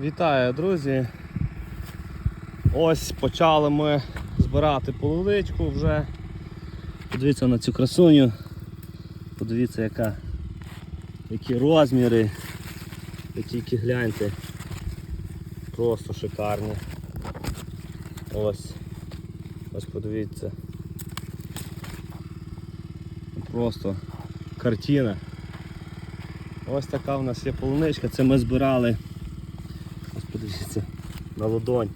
Вітаю, друзі! Ось почали ми збирати полуничку вже. Подивіться на цю красуню. Подивіться, яка, які розміри. Ви тільки гляньте. Просто шикарні. Ось. Ось подивіться. Просто картина. Ось така в нас є полуничка. Це ми збирали. Подивіться, на ладонь.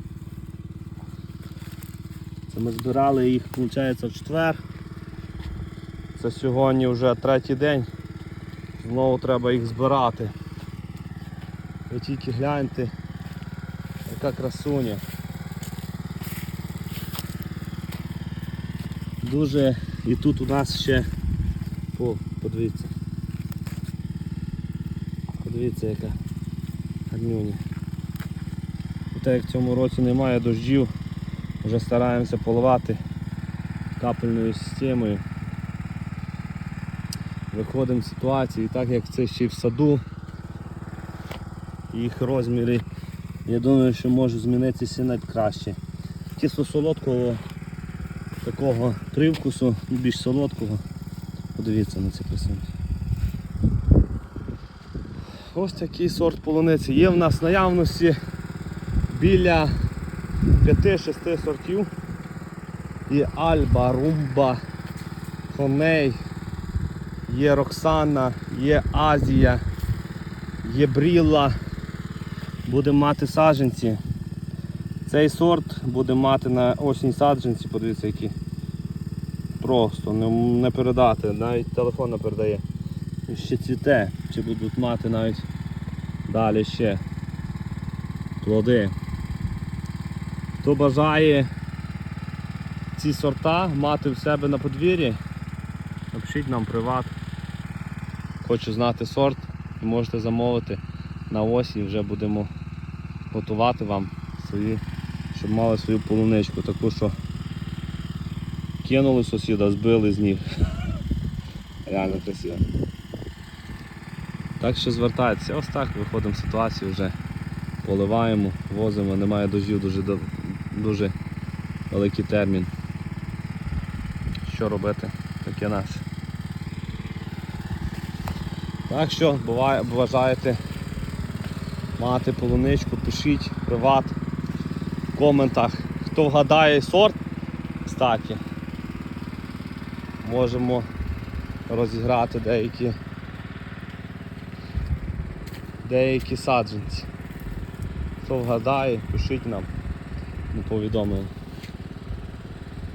Це ми збирали їх, виходить, в четвер. Це сьогодні вже третій день. Знову треба їх збирати. Ви тільки гляньте, яка красуня. Дуже і тут у нас ще о, подивіться. Подивіться яка гарнюня. Так як в цьому році немає дощів, вже стараємося поливати капельною системою. Виходимо з ситуації, так як це ще й в саду, їх розміри, я думаю, що може змінитися навіть краще. Тісто солодкого такого привкусу, більш солодкого. Подивіться на це красиво. Ось такий сорт полуниці. Є в нас наявності біля 5-6 сортів. Є Альба, Румба, Хоней, є Роксана, є Азія, є Брілла. Будемо мати саджанці. Цей сорт буде мати на осінь саджанці, подивіться які. Просто не передати, навіть телефон не передає. І ще цвіте, чи будуть мати навіть далі ще плоди. Хто бажає ці сорта мати в себе на подвір'ї, напишіть нам приват. Хочу знати сорт і можете замовити на осінь, вже будемо готувати вам свої, щоб мали свою полуничку, таку що кинули сусіда, збили з ніг. Реально красиво. Так що звертайтеся, ось так виходимо з ситуації вже. Поливаємо, возимо, немає дождів дуже, дуже великий термін. Що робити? Таке наше. Так що буває, бажаєте мати полуничку, пишіть приват в коментах. Хто вгадає сорт, кстати, можемо розіграти деякі деякі саджанці. Хто вгадає, пишіть нам, ми повідомимо.